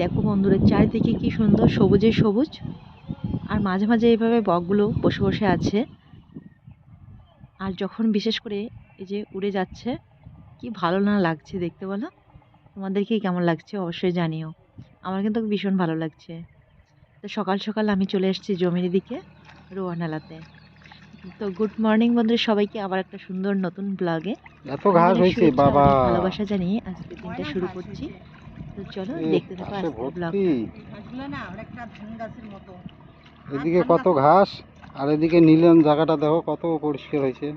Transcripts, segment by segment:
দেখো বন্ধুরা চারিদিকে কি সুন্দর সবুজে সবুজ। আর মাঝে মাঝে এইভাবে বকগুলো বসে বসে আছে। আর যখন বিশেষ করে এই যে উড়ে যাচ্ছে কি ভালো না লাগছে দেখতে বলো? তোমাদেরকে কেমন লাগছে অবশ্যই জানিও। আমার কিন্তু ভীষণ ভালো লাগছে। তো সকাল সকাল আমি চলে এসেছি জমির দিকে রোয়ানালাতে। তো গুড মর্নিং বন্ধুরা সবাইকে আবার একটা সুন্দর নতুন ব্লগে। এত ঘাস হয়েছে বাবা। ভালোবাসা জানিয়ে আজকে দিনটা শুরু করছি। তো চলো দেখতে থাকো আজকের ব্লগ ভর্তি না অনেকটা ধান গাছের মতো। এদিকে কত ঘাস আর এদিকে নীলেন জায়গাটা দেখো কত পরিষ্কার হয়েছে।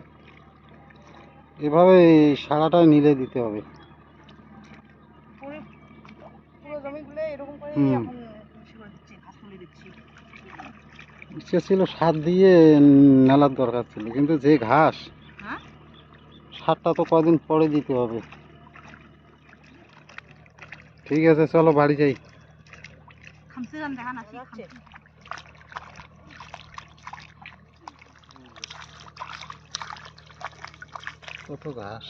এভাবে সারাটা নীলে দিতে হবে। ইচ্ছে ছিল সার দিয়ে নেলার দরকার ছিল কিন্তু যে ঘাস হ্যাঁ? সারটা তো কদিন পরে দিতে হবে। ঠিক আছে চলো বাড়ি যাই। কত ঘাস?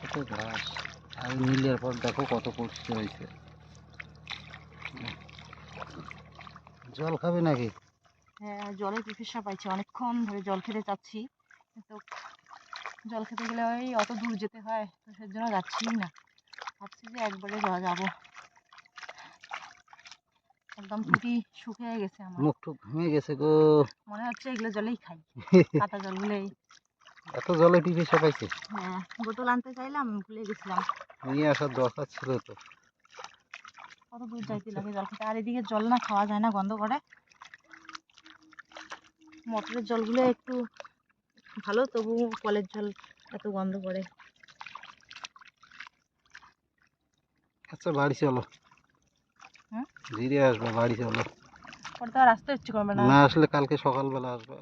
কত ঘাস। আর নীলের পর দেখো কত পরিষ্কার হয়েছে। জল খাবে নাকি? হ্যাঁ জলের পিপাসা পাইছি। অনেকক্ষণ ধরে জল খেতে চাচ্ছি। কিন্তু জল খেতে গেলে ওই অত দূর যেতে হয় তো সেজন্য যাচ্ছি না। ভাবছি যে একবারে যাওয়া যাব। একদম ফুটি শুকিয়ে গেছে আমার। মুখ টুক ঘেমে গেছে গো। মনে হচ্ছে এগুলো জলেই খাই। কাঁচা জলগুলোই এত জলে পিপিসা পাইছে? হ্যাঁ বোতল আনতে চাইলাম ভুলে গেছিলাম। নিয়ে আসার দরকার ছিল তো। কত দূর যাইতে লাগে জল খেতে। আর এদিকে জল না খাওয়া যায় না গন্ধ করে। মোটরের জলগুলো একটু ভালো তবু কলের জল এত গন্ধ করে। আচ্ছা বাড়ি চলো। ধীরে আসবে বাড়ি চলো। আসতে ইচ্ছে করবে না। না আসলে কালকে সকালবেলা আসবে।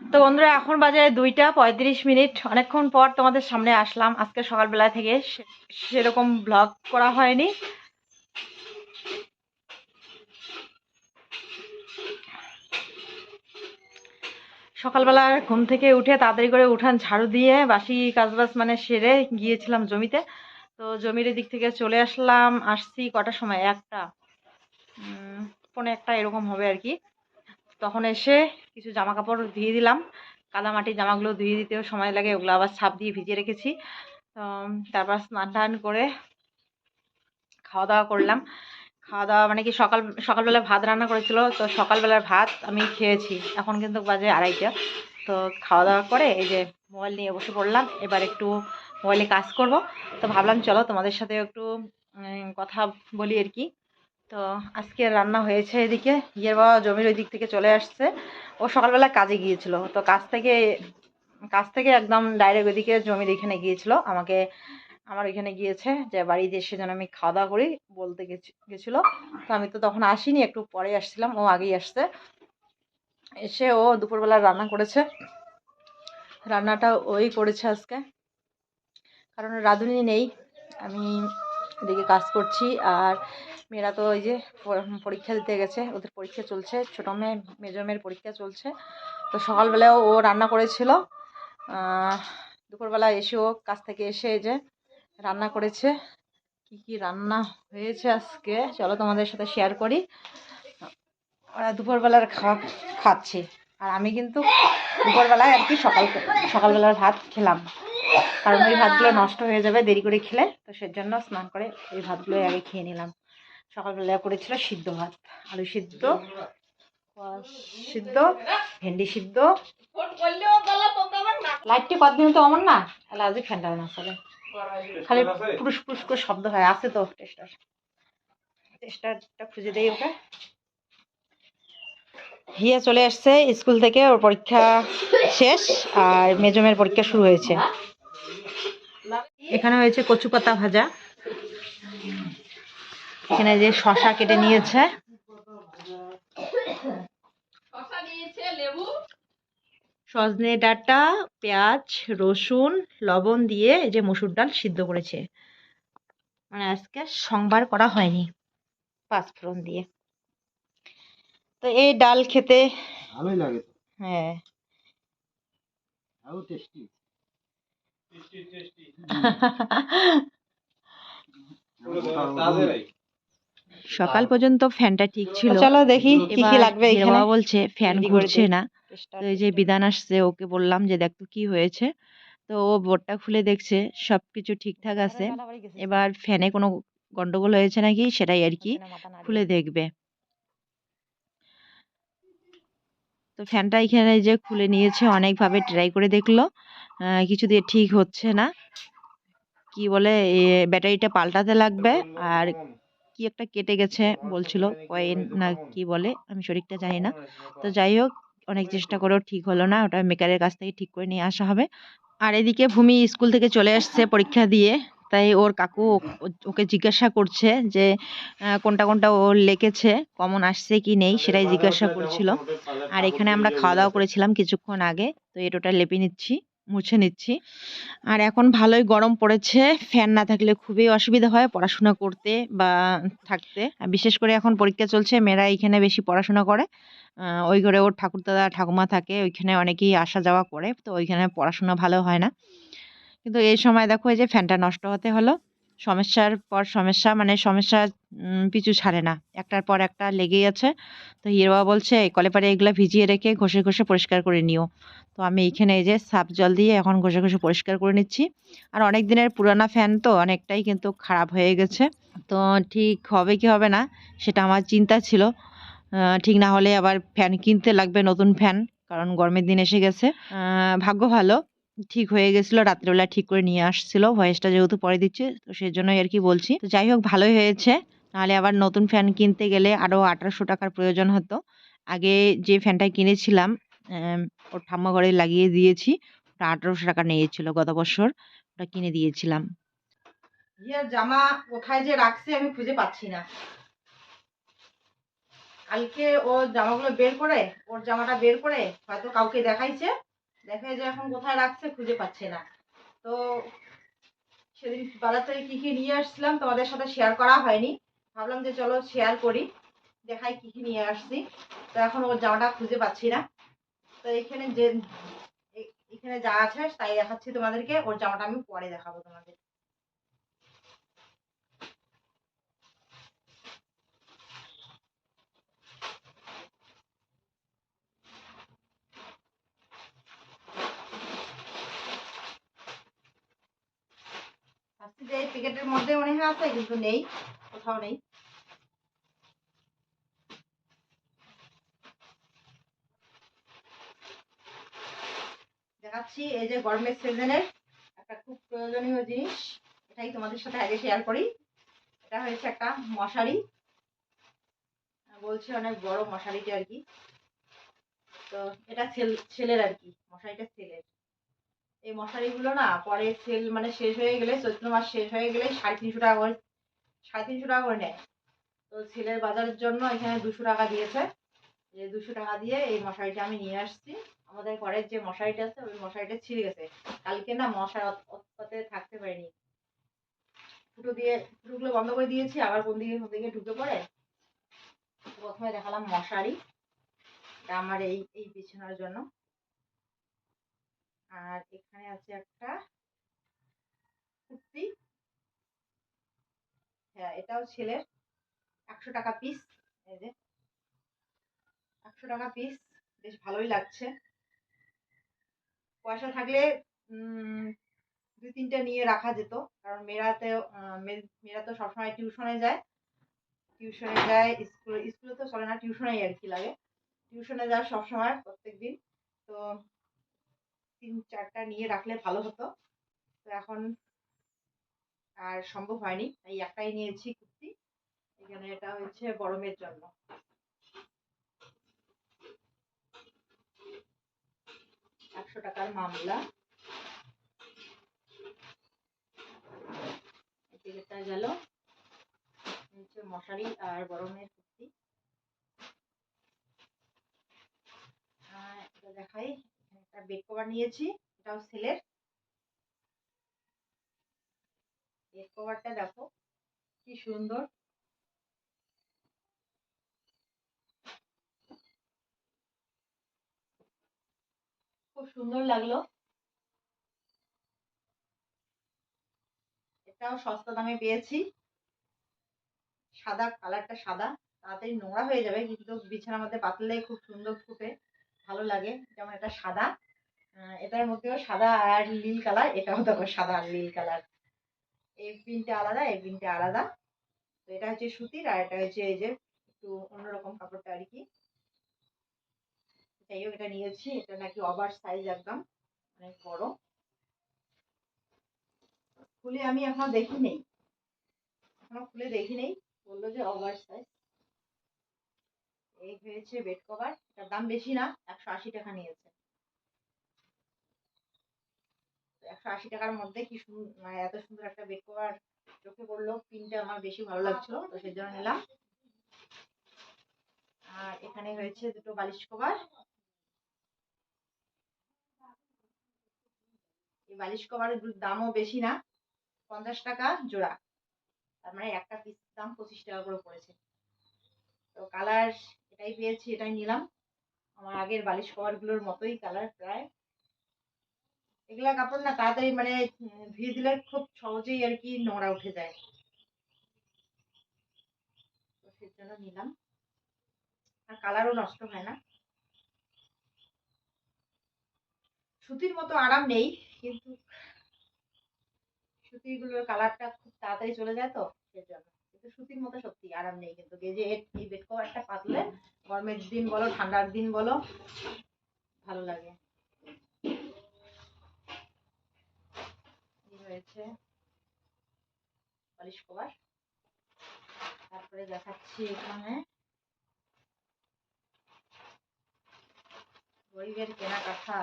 তো বন্ধুরা এখন বাজে দুইটা পঁয়ত্রিশ মিনিট। অনেকক্ষণ পর তোমাদের সামনে আসলাম। আজকে সকালবেলা থেকে সেরকম ব্লগ করা হয়নি। সকালবেলা ঘুম থেকে উঠে তাড়াতাড়ি করে উঠান ঝাড়ু দিয়ে বাসি কাজবাজ মানে সেরে গিয়েছিলাম জমিতে। তো জমির দিক থেকে চলে আসলাম, আসছি কটার সময়? একটা। পৌনে একটা এরকম হবে আর কি। তখন এসে কিছু জামা কাপড় ধুয়ে দিলাম। কাদা মাটি জামাগুলো ধুয়ে দিতেও সময় লাগে, ওগুলো আবার ছাপ দিয়ে ভিজিয়ে রেখেছি। তারপর স্নান টান করে খাওয়া দাওয়া করলাম। খাওয়া দাওয়া মানে কি, সকাল, সকালবেলা ভাত রান্না করেছিল, তো সকালবেলার ভাত আমি খেয়েছি। এখন কিন্তু বাজে আড়াইটা। তো খাওয়া দাওয়া করে এই যে মোবাইল নিয়ে বসে পড়লাম। এবার একটু মোবাইলে কাজ করব। তো ভাবলাম চলো তোমাদের সাথে একটু কথা বলি আর কি। তো আজকে রান্না হয়েছে এদিকে, ইয়ের বাবা জমির ওই দিক থেকে চলে আসছে। ও সকালবেলা কাজে গিয়েছিল। তো কাজ থেকে কাজ থেকে একদম ডাইরেক্ট ওইদিকে জমির এখানে গিয়েছিল। আমাকে, আমার এখানে গিয়েছে যে বাড়িতে এসে যেন আমি খাওয়া দাওয়া করি বলতে গেছি, গেছিল। তো আমি তো তখন আসিনি, একটু পরে আসছিলাম, ও আগেই আসছে। এসে ও দুপুরবেলা রান্না করেছে। রান্নাটা ওই করেছে আজকে। কারণ রাঁধুনি নেই, আমি এদিকে কাজ করছি। আর মেয়েরা তো ওই যে পরীক্ষা দিতে গেছে, ওদের পরীক্ষা চলছে। ছোটো মেয়ে, মেজো মেয়ের পরীক্ষা চলছে। তো সকালবেলাও ও রান্না করেছিল। দুপুরবেলা এসে ও কাছ থেকে এসে যে রান্না করেছে। কি কি রান্না হয়েছে আজকে? চলো তোমাদের সাথে শেয়ার করি। ওরা দুপুরবেলার খাওয়া খাচ্ছে। আর আমি কিন্তু দুপুরবেলায় আর কি সকাল সকালবেলার ভাত খেলাম। কারণ ওই ভাতগুলো নষ্ট হয়ে যাবে, দেরি করে খেলে। তো সেজন্য স্নান করে ওই ভাতগুলো আগে খেয়ে নিলাম। সকালবেলা করেছিল সিদ্ধ ভাত, আলু সিদ্ধ সিদ্ধ, ভেন্ডি সিদ্ধ। লাইটটি কতদিন তো আমার না? তাহলে আজকে ফ্যানটা না চলে খালি পুরুষ পুরুষ করে শব্দ হয়, আছে তো টেস্টার। টেস্টারটা খুঁজে দেই ওকে। হিয়া চলে আসছে স্কুল থেকে, ওর পরীক্ষা শেষ, আর মেজমের পরীক্ষা শুরু হয়েছে। এখানে হয়েছে কচু পাতা ভাজা। এখানে যে শশা কেটে নিয়েছে। সজনে ডাঁটা পেঁয়াজ রসুন লবণ দিয়ে যে মসুর ডাল সিদ্ধ করেছে। মানে আজকে সংবার করা হয়নি পাঁচফোড়ন দিয়ে। তো এই ডাল খেতে ভালোই লাগে হ্যাঁ। আরও টেস্টি সকাল পর্যন্ত ফ্যানটা ঠিক ছিল। চলো দেখি কি কি লাগবে এখানে। বাবা বলছে ফ্যান ঘুরছে না। তো এই যে বিধান আসছে ওকে বললাম যে দেখ তো কি হয়েছে। তো ও বোর্ডটা খুলে দেখছে সবকিছু ঠিকঠাক আছে। এবার ফ্যানে কোনো গন্ডগোল হয়েছে নাকি সেটাই আর কি খুলে দেখবে। তো ফ্যানটা এখানে যে খুলে নিয়েছে অনেকভাবে ট্রাই করে দেখল। কিছু দিয়ে ঠিক হচ্ছে না। কি বলে ব্যাটারিটা পাল্টাতে লাগবে আর কি একটা কেটে গেছে বলছিল কয়েন না কি বলে, আমি শরীরটা জানি না। তো যাই হোক, অনেক চেষ্টা করেও ঠিক হলো না, ওটা মেকারের কাছ থেকে ঠিক করে নিয়ে আসা হবে। আর এদিকে ভূমি স্কুল থেকে চলে আসছে পরীক্ষা দিয়ে। তাই ওর কাকু ওকে জিজ্ঞাসা করছে যে কোনটা কোনটা ও লিখেছে কমন আসছে কি নেই সেটাই জিজ্ঞাসা করছিল। আর এখানে আমরা খাওয়া দাওয়া করেছিলাম কিছুক্ষণ আগে, তো এটোটা লেপে নিচ্ছি, মুছে নিচ্ছি। আর এখন ভালোই গরম পড়েছে, ফ্যান না থাকলে খুবই অসুবিধা হয় পড়াশোনা করতে বা থাকতে। বিশেষ করে এখন পরীক্ষা চলছে, মেয়েরা এখানে বেশি পড়াশোনা করে। ওই ঘরে ওর ঠাকুরদাদা, ঠাকুমা থাকে, ওইখানে অনেকেই আসা যাওয়া করে, তো ওইখানে পড়াশোনা ভালো হয় না। কিন্তু এই সময় দেখো এই যে ফ্যানটা নষ্ট হতে হলো। সমস্যার পর সমস্যা মানে সমস্যা পিছু ছাড়ে না। একটার পর একটা লেগেই আছে। তো হিরোবা বলছে কলে পারে এগুলো ভিজিয়ে রেখে ঘষে ঘষে পরিষ্কার করে নিও। তো আমি এইখানে এই যে সাফ জল দিয়ে এখন ঘষে ঘষে পরিষ্কার করে নিচ্ছি। আর অনেক দিনের পুরানা ফ্যান তো অনেকটাই কিন্তু খারাপ হয়ে গেছে। তো ঠিক হবে কি হবে না, সেটা আমার চিন্তা ছিল। ঠিক না হলে আবার ফ্যান কিনতে লাগবে নতুন ফ্যান, কারণ গরমের দিন এসে গেছে। ভাগ্য ভালো। ঠিক হয়ে গেছিল, রাত্রেবেলা ঠিক করে নিয়ে আসছিল, ভয়েসটা যেহেতু পরে দিচ্ছে, তো সেই জন্যই আর কি বলছি। তো যাই হোক, ভালোই হয়েছে। নাহলে আবার নতুন ফ্যান কিনতে গেলে আরও আঠারোশো টাকার প্রয়োজন হতো। আগে যে ফ্যানটা কিনেছিলাম ওর ঠাম্মা ঘরে লাগিয়ে দিয়েছি, ওটা আঠারোশো টাকা নিয়েছিল গত বছর, ওটা কিনে দিয়েছিলাম। ইয়ের জামা কোথায় যে রাখছে আমি খুঁজে পাচ্ছি না। কালকে ও জামাগুলো বের করে, ওর জামাটা বের করে হয়তো কাউকে দেখাইছে। দেখে যে এখন কোথায় রাখছে খুঁজে পাচ্ছে না। তো সেদিন বাজার থেকে কী কী নিয়ে আসছিলাম তোমাদের সাথে শেয়ার করা হয়নি। ভাবলাম যে চলো শেয়ার করি, দেখাই কী কী নিয়ে আসছি। তো এখন ওর জামাটা খুঁজে পাচ্ছি না। তো এখানে যে এখানে যা আছে তাই দেখাচ্ছি তোমাদেরকে। ওর জামাটা আমি পরে দেখাবো তোমাদের। যে প্যাকেটের মধ্যে মনে হয় আছে, কিন্তু নেই, কোথাও নেই। দেখাচ্ছি, এই যে গরমের সিজনের একটা খুব প্রয়োজনীয় জিনিস, এটাই তোমাদের সাথে আগে শেয়ার করি। এটা হয়েছে একটা মশারি। বলছে অনেক বড় মশারিটা আর কি। তো এটা ছেল, ছেলের আর কি, মশারিটা ছেলের। এই মশারিগুলো না পরে সেল মানে শেষ হয়ে গেলে চৈত্র মাস শেষ হয়ে গেলে সাড়ে তিনশো টাকা করে, সাড়ে তিনশো টাকা করে নেয়। তো ছেলের বাজারের জন্য এখানে দুশো টাকা দিয়েছে। যে দুশো টাকা দিয়ে এই মশারিটা আমি নিয়ে আসছি। আমাদের ঘরের যে মশারিটা আছে, ওই মশারিটা ছিঁড়ে গেছে। কালকে না মশার উৎপাতে থাকতে পারিনি। ফুটো দিয়ে ফুটোগুলো বন্ধ করে দিয়েছি, আবার কোন দিকে কোন দিকে ঢুকে পড়ে? প্রথমে দেখালাম মশারি। এটা আমার এই এই বিছানার জন্য। আর এখানে আছে একটা কুর্তি। হ্যাঁ এটাও ছেলের। একশো টাকা পিস এই যে। একশো টাকা পিস বেশ ভালোই লাগছে। পয়সা থাকলে দুই তিনটা নিয়ে রাখা যেত। কারণ মেয়েরাতে মেয়েরা তো সবসময় টিউশনে যায়। টিউশনে যায়, স্কুলে স্কুলে তো চলে না, টিউশনেই আর কি লাগে। টিউশনে যায় সবসময়, প্রত্যেকদিন। তো তিন চারটা নিয়ে রাখলে ভালো হতো। তো এখন আর সম্ভব হয়নি। তাই একটাই নিয়েছি কুর্তি। এখানে এটা হচ্ছে মেয়ের জন্য। একশো টাকার মামলা। টিকিটটা গেল। হচ্ছে মশারি আর মেয়ের কুর্তি। এটা দেখাই। একটা বেড কভার নিয়েছি, এটাও সেলের বেড কভারটা দেখো, কি সুন্দর। খুব সুন্দর লাগল। এটাও সস্তা দামে পেয়েছি। সাদা কালারটা সাদা। তাড়াতাড়ি নোংরা হয়ে যাবে, কিন্তু বিছানার মধ্যে পাতলে খুব সুন্দর ফুটে, ভালো লাগে। যেমন এটা সাদা। এটার মধ্যেও সাদা আর নীল কালার, এটাও দেখো সাদা আর নীল কালার। এই প্রিন্টটা আলাদা, এই প্রিন্টটা আলাদা। তো এটা হচ্ছে সুতির আর এটা হচ্ছে এই যে একটু অন্যরকম কাপড়টা আর কি। যাই হোক, এটা নিয়েছি। এটা নাকি ওভার সাইজ একদম, অনেক বড়। খুলে আমি এখনও দেখি নেই এখনও খুলে দেখি নেই বলল যে ওভার সাইজ। এই হয়েছে বেড কভার। এটার দাম বেশি না, একশো আশি টাকা নিয়েছে। একশো আশি টাকার মধ্যে কি মানে এত সুন্দর একটা বেড কভার চোখে পড়ল প্রিন্টটা আমার বেশি ভালো লাগছিল, তো সেই জন্য নিলাম। আর এখানে হয়েছে দুটো বালিশ কভার। এই বালিশ কভারের দামও বেশি না, পঞ্চাশ টাকা জোড়া। তার মানে একটা পিস দাম পঁচিশ টাকা করে পড়েছে। তো কালার এটাই পেয়েছি, এটাই নিলাম। আমার আগের বালিশ কভারগুলোর মতোই কালার প্রায়। এগুলা কাপড় না তাড়াতাড়ি মানে ধুয়ে দিলে খুব সহজেই আর কি নোংরা উঠে যায়। সেই নিলাম। আর কালারও নষ্ট হয় না। সুতির মতো আরাম নেই, কিন্তু সুতিগুলোর কালারটা খুব তাড়াতাড়ি চলে যায় তো সেজন্য কিন্তু সুতির মতো সত্যি আরাম নেই, কিন্তু এর- এই বেড কভারটা পাতলে গরমের দিন বলো, ঠান্ডার দিন বলো, ভালো লাগে। এই হয়েছে বালিশ কভার। তারপরে দেখাচ্ছি এখানে। গরিবের কেনাকাটা।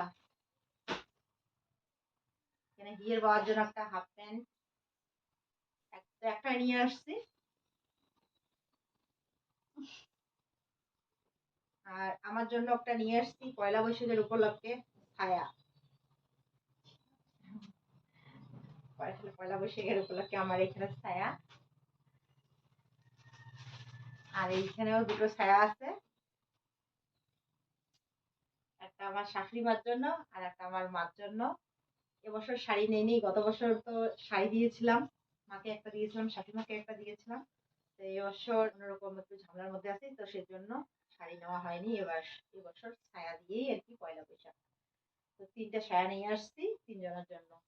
এখানে বিয়ের পাওয়ার জন্য একটা হাফ প্যান্ট একটা নিয়ে আসছি। আর আমার জন্য একটা নিয়ে আসছি, পয়লা বৈশাখের উপলক্ষে ছায়া। পয়লা- পয়লা বৈশাখের উপলক্ষে আমার এখানে ছায়া। আর এইখানেও দুটো ছায়া আছে। একটা আমার শাশুড়ি মার জন্য আর একটা আমার মার জন্য। এবছর শাড়ি গত বছর তো শাড়ি দিয়েছিলাম, মাকে একটা দিয়েছিলাম একটা দিয়েছিলাম। তো এই বছর অন্যরকম একটু ঝামেলার মধ্যে আছি, তো সেই জন্য শাড়ি নেওয়া হয়নি। এবার এবছর ছায়া দিয়েই আর কি পয়লা বৈশাখ। তো তিনটা ছায়া নিয়ে আসছি তিনজনের জন্য।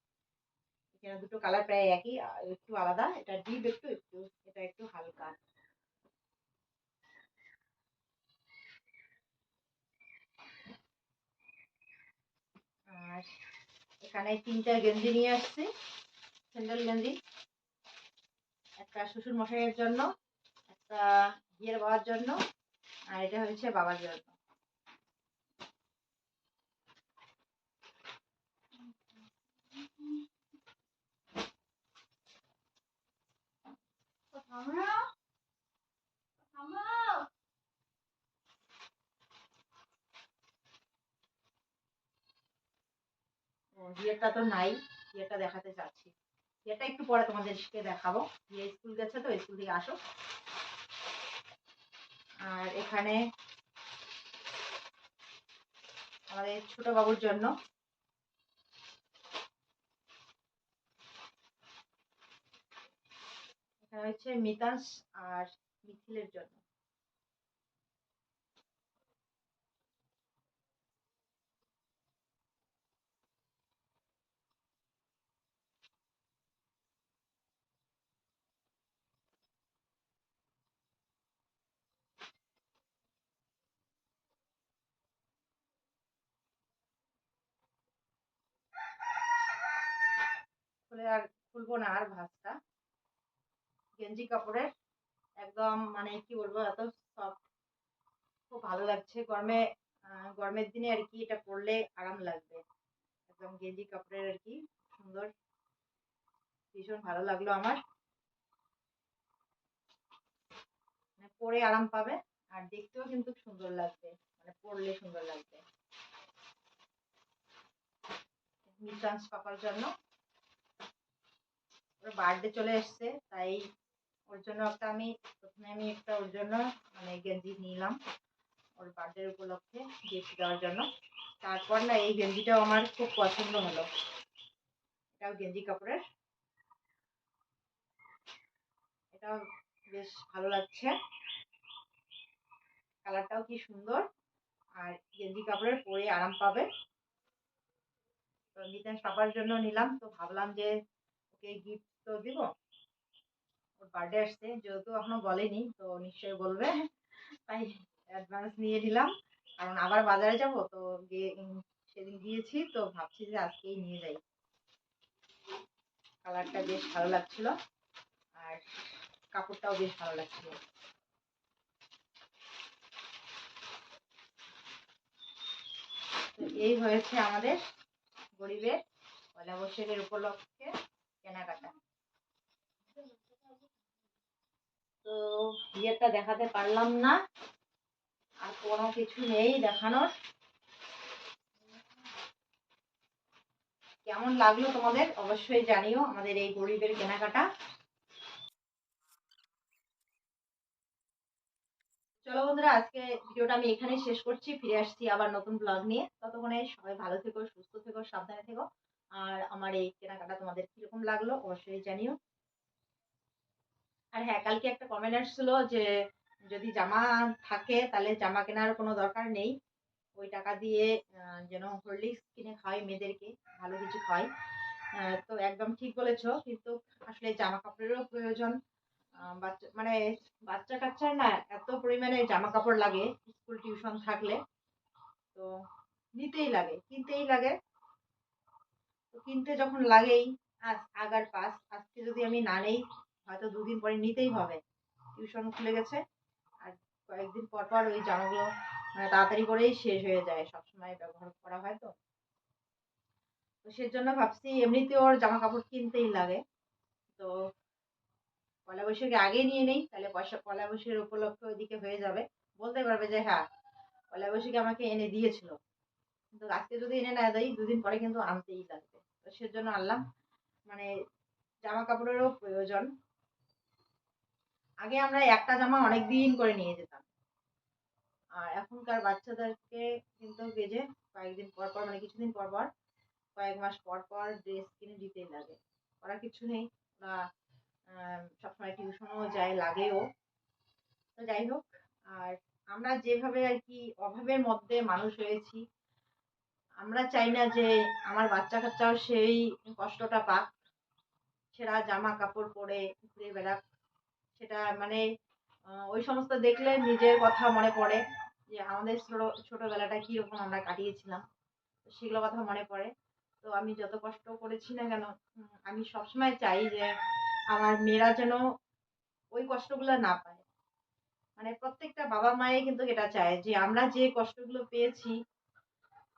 এখানে দুটো কালার প্রায় একই একটু আলাদা, এটা ডিপ একটু একটু, এটা একটু হালকা। আর এখানে তিনটা গেঞ্জি নিয়ে আসছি স্যান্ডেল গেঞ্জি। একটা শ্বশুর মশাইয়ের জন্য, একটা বিয়ের বাবার জন্য, আর এটা হচ্ছে বাবার জন্য। ও, বিয়েরটা তো নাই বিয়েরটা দেখাতে চাচ্ছি বিয়েরটা একটু পরে তোমাদেরকে দেখাবো। বিয়ে স্কুল গেছে তো স্কুল থেকে আসো। আর এখানে আমাদের ছোট বাবুর জন্য এখানে হচ্ছে মিতাংশ আর মিথিলের জন্য। আর খুলবো না আর ভাঁজটা গেঞ্জি কাপড়ের একদম মানে কি বলব, এত সফট খুব ভালো লাগছে। গরমে গরমের দিনে আর কি এটা পরলে আরাম লাগবে। একদম গেঞ্জি কাপড়ের আর কি সুন্দর। ভীষণ ভালো লাগল আমার। মানে পরে আরাম পাবে আর দেখতেও কিন্তু সুন্দর লাগবে। মানে পরলে সুন্দর লাগবে। মিটান্স পাপার জন্য। বার্থডে চলে এসছে, তাই ওর জন্য একটা আমি, প্রথমে আমি একটা ওর জন্য মানে গেঞ্জি নিলাম, ওর বার্থডে উপলক্ষে গিফট দেওয়ার জন্য। তারপর না, এই গেঞ্জিটাও আমার খুব পছন্দ হলো। এটাও গেঞ্জি কাপড়ের। এটাও বেশ ভালো লাগছে। কালারটাও কি সুন্দর। আর গেঞ্জি কাপড়ের পরে আরাম পাবে। তো পাপার জন্য নিলাম। তো ভাবলাম যে ওকে গিফট তো দিব। বার্থডে আসছে, যেহেতু এখনও বলেনি, তো নিশ্চয়ই বলবে। তাই অ্যাডভান্স নিয়ে নিলাম। কারণ আবার বাজারে যাব, তো সেদিন গিয়েছি, তো ভাবছি যে আজকেই নিয়ে যাই। কালারটা বেশ ভালো লাগছিল, আর কাপড়টাও বেশ ভালো লাগছিল। এই হয়েছে আমাদের গরিবের পয়লা বৈশাখের উপলক্ষে কেনাকাটা। তো বিয়েটা দেখাতে পারলাম না। আর কোনো কিছু নেই দেখানোর। কেমন লাগল তোমাদের? অবশ্যই জানিও আমাদের এই গরিবের কেনাকাটা। চলো বন্ধুরা, আজকে ভিডিওটা আমি এখানে শেষ করছি। ফিরে আসছি আবার নতুন ব্লগ নিয়ে। ততক্ষণে সবাই ভালো থেকো, সুস্থ থেকো, সাবধানে থেকো। আর আমার এই কেনাকাটা তোমাদের কীরকম লাগল অবশ্যই জানিও। আর হ্যাঁ কালকে একটা কমেন্ট আসছিল যে, যদি জামা থাকে তাহলে জামা কেনার কোনো দরকার নেই। ওই টাকা দিয়ে যেন হরলিক্স কিনে খাওয়াই মেয়েদেরকে, ভালো কিছু খাওয়াই। তো একদম ঠিক বলেছ, কিন্তু আসলে জামা কাপড়েরও প্রয়োজন বাচ্চা মানে বাচ্চা কাচ্চার না এত পরিমাণে জামা কাপড় লাগে, স্কুল টিউশন থাকলে। তো নিতেই লাগে, কিনতেই লাগে। তো কিনতে যখন লাগেই, আজ আগার পাস, আজকে যদি আমি না নেই হয়তো দুদিন পরে নিতেই হবে। টিউশন খুলে গেছে। আর কয়েকদিন পর পর ওই জামাগুলো মানে তাড়াতাড়ি করেই শেষ হয়ে যায়। সবসময় ব্যবহার করা হয় তো। তো সেজন্য ভাবছি এমনিতে ওর জামা কাপড় কিনতেই লাগে। তো পয়লা বৈশাখে আগে নিয়ে নেই তাহলে পয়সা পয়লা বৈশাখের উপলক্ষে ওইদিকে হয়ে যাবে। বলতে পারবে যে হ্যাঁ পয়লা বৈশাখে আমাকে এনে দিয়েছিল। কিন্তু আজকে যদি এনে না দেয় দুদিন পরে কিন্তু আনতেই লাগবে। তো সেজন্য আনলাম। মানে জামা কাপড়েরও প্রয়োজন। আগে আমরা একটা জামা অনেক দিন করে নিয়ে যেতাম। আর এখনকার বাচ্চাদেরকে কিন্তু গেজে কয়েকদিন পর পর মানে কিছুদিন পর পর কয়েক মাস পর পর ড্রেস কিনে দিতেই লাগে। ওরা কিছু নেই আহ, সবসময় টিউশনও যায় লাগেও। তো যাই হোক আর আমরা যেভাবে আর কি অভাবের মধ্যে মানুষ হয়েছি আমরা চাই না যে আমার বাচ্চা কাচ্চাও সেই কষ্টটা পাক। সেরা জামা কাপড় পরে ঘুরে বেড়াক। সেটা মানে ওই সমস্ত দেখলে নিজের কথা মনে পড়ে যে আমাদের ছোট, ছোটবেলাটা কীরকম আমরা কাটিয়েছিলাম। সেগুলো কথা মনে পড়ে। তো আমি যত কষ্ট করেছি না কেন আমি সবসময় চাই যে আমার মেয়েরা যেন ওই কষ্টগুলো না পায়। মানে প্রত্যেকটা বাবা মায়ে কিন্তু এটা চায় যে আমরা যে কষ্টগুলো পেয়েছি,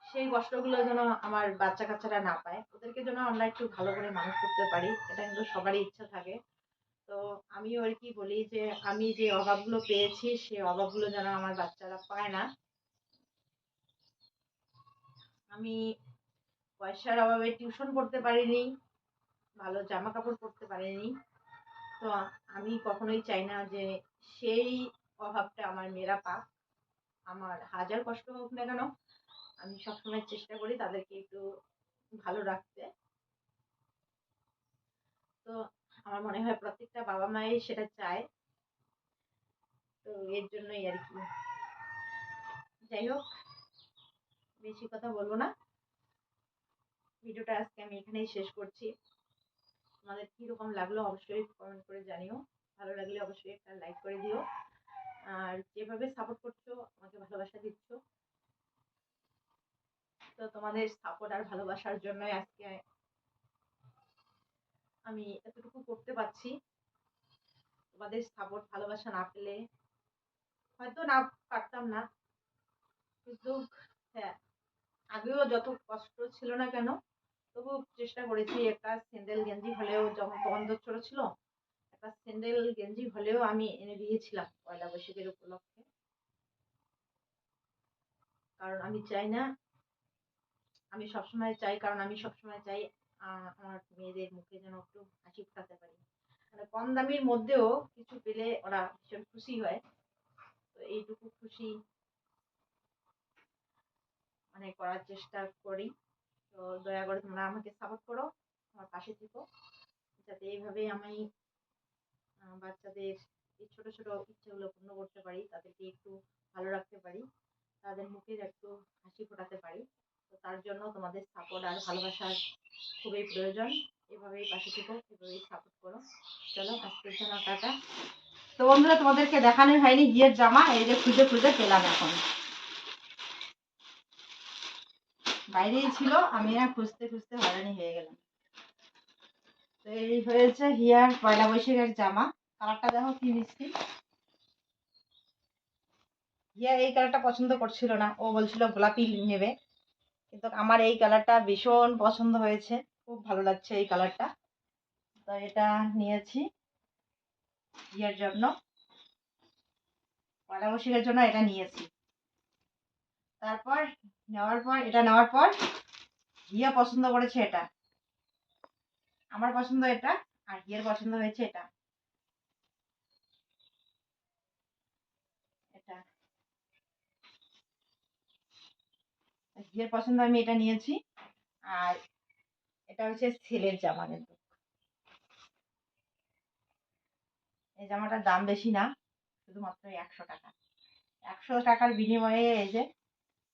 সেই কষ্টগুলো যেন আমার বাচ্চা কাচ্চারা না পায়। ওদেরকে যেন আমরা একটু ভালো করে মানুষ করতে পারি। এটা কিন্তু সবারই ইচ্ছা থাকে। তো আমিও আর কি বলি যে, আমি যে অভাবগুলো পেয়েছি সেই অভাবগুলো যেন আমার বাচ্চারা পায় না। আমি পয়সার অভাবে টিউশন পড়তে পারিনি, ভালো জামা কাপড় পরতে পারিনি। তো আমি কখনোই চাই না যে সেই অভাবটা আমার মেয়েরা পাক। আমার হাজার কষ্ট হোক না কেন, আমি সবসময় চেষ্টা করি তাদেরকে একটু ভালো রাখতে। তো আমার মনে হয় প্রত্যেকটা বাবা মাই সেটা চায়। তো এর জন্যই আর কি। যাই হোক, বেশি কথা বলব না। ভিডিওটা আজকে আমি এখানেই শেষ করছি। তোমাদের কীরকম লাগল অবশ্যই কমেন্ট করে জানিও। ভালো লাগলে অবশ্যই একটা লাইক করে দিও। আর যেভাবে সাপোর্ট করছ, আমাকে ভালোবাসা দিচ্ছ। তো তোমাদের সাপোর্ট আর ভালোবাসার জন্যই আজকে আমি এতটুকু করতে পারছি। তোমাদের সাপোর্ট ভালোবাসা না পেলে হয়তো না পারতাম না। কিন্তু হ্যাঁ আগেও যত কষ্ট ছিল না কেন তবু চেষ্টা করেছি একটা স্যান্ডেল গেঞ্জি হলেও যখন, তখন তো ছোট ছিল, একটা স্যান্ডেল গেঞ্জি হলেও আমি এনে দিয়েছিলাম পয়লা বৈশাখের উপলক্ষে। কারণ আমি চাই না, আমি সবসময় চাই, কারণ আমি সবসময় চাই আমার মেয়েদের মুখে যেন একটু হাসি ফোটাতে পারি। মানে কম দামির মধ্যেও কিছু পেলে ওরা ভীষণ খুশি হয়। তো এইটুকু খুশি মানে করার চেষ্টা করি। তো দয়া করে তোমরা আমাকে সাপোর্ট করো, আমার পাশে থেকো। যাতে এইভাবে আমি বাচ্চাদের এই ছোট ছোট ইচ্ছেগুলো পূর্ণ করতে পারি, তাদেরকে একটু ভালো রাখতে পারি, তাদের মুখের একটু হাসি ফোটাতে পারি। তো তার জন্য তোমাদের সাপোর্ট আর ভালোবাসার খুবই প্রয়োজন। এভাবেই পাশে থেকো এভাবেই সাপোর্ট করো। চলো আজকের জন্য টাটা তো বন্ধুরা, তোমাদেরকে দেখানোই হয়নি গিয়ের জামা, এই যে খুঁজে খুঁজে পেলাম এখন। বাইরেই ছিল, আমি না খুঁজতে খুঁজতে হয়রানি হয়ে গেলাম। তো এই হয়েছে হিয়ার পয়লা বৈশাখের জামা। কালারটা দেখো কি মিষ্টি। হিয়া এই কালারটা পছন্দ করছিল না। ও বলছিল গোলাপি নেবে। কিন্তু আমার এই কালারটা ভীষণ পছন্দ হয়েছে। খুব ভালো লাগছে এই কালারটা। তো এটা নিয়েছি হিয়ার জন্য। পয়লা বৈশাখের জন্য এটা নিয়েছি। তারপর নেওয়ার পর, এটা নেওয়ার পর হিয়া পছন্দ করেছে এটা। আমার পছন্দ এটা আর হিয়ার পছন্দ হয়েছে এটা। হিয়ার পছন্দ আমি এটা নিয়েছি। আর এটা হচ্ছে ছেলের জামা কিন্তু এই জামাটার দাম বেশি না, শুধুমাত্র একশো টাকা। একশো টাকার বিনিময়ে এই যে,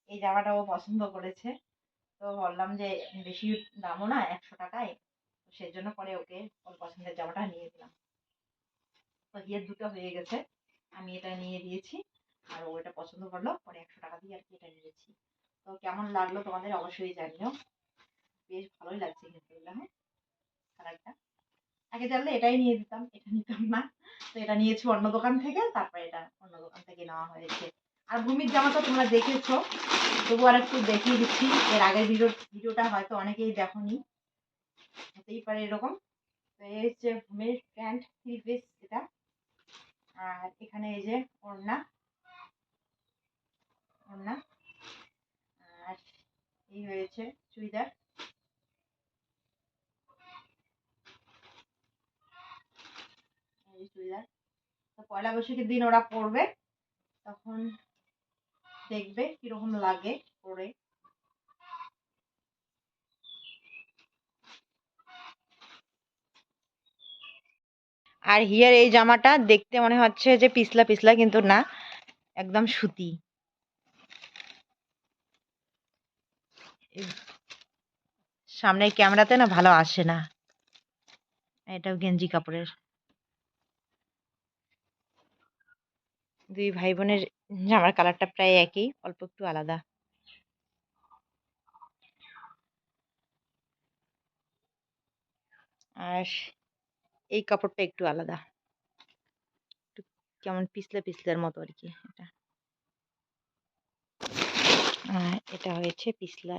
এই জামাটা ও পছন্দ করেছে। তো বললাম যে, বেশি দামও না, একশো টাকায়। সেই জন্য পরে ওকে ওর পছন্দের জামাটা নিয়ে দিলাম। তো হিয়ের দুটো হয়ে গেছে। আমি এটা নিয়ে দিয়েছি। আর ও এটা পছন্দ করল, পরে একশো টাকা দিয়ে আর কি এটা নিয়েছি। তো কেমন লাগল তোমাদের অবশ্যই জানিও। বেশ ভালোই লাগছে কিন্তু এগুলো হ্যাঁ? কালারটা। আগে জানলে এটাই নিয়ে দিতাম, এটা নিতাম না। তো এটা নিয়েছি অন্য দোকান থেকে, তারপরে এটা অন্য দোকান থেকে নেওয়া হয়েছে। আর ভূমির জামা তো তোমরা দেখেছ, তবু আর একটু দেখিয়ে দিচ্ছি। এর আগের ভিডিও, ভিডিওটা হয়তো অনেকেই দেখোনি। হতেই পারে এরকম। তো এই হচ্ছে ভূমির প্যান্ট থ্রি পিস এটা। আর এখানে এই যে ওড়না। ওড়না। এই হয়েছে, চুড়িদার। চুড়িদার। তো পয়লা বৈশাখের দিন ওরা পরবে, তখন দেখবে কীরকম লাগে পরে। আর হিয়ার এই জামাটা দেখতে মনে হচ্ছে যে পিছলা পিছলা কিন্তু না, একদম সুতি। এই সামনের ক্যামেরাতে না ভালো আসে না। এটাও গেঞ্জি কাপড়ের। দুই ভাই বোনের জামার কালারটা প্রায় একই, অল্প একটু আলাদা। আর এই কাপড়টা একটু আলাদা। কেমন পিছলে পিছলের মতো আর কি এটা। এটা হয়েছে পিছলা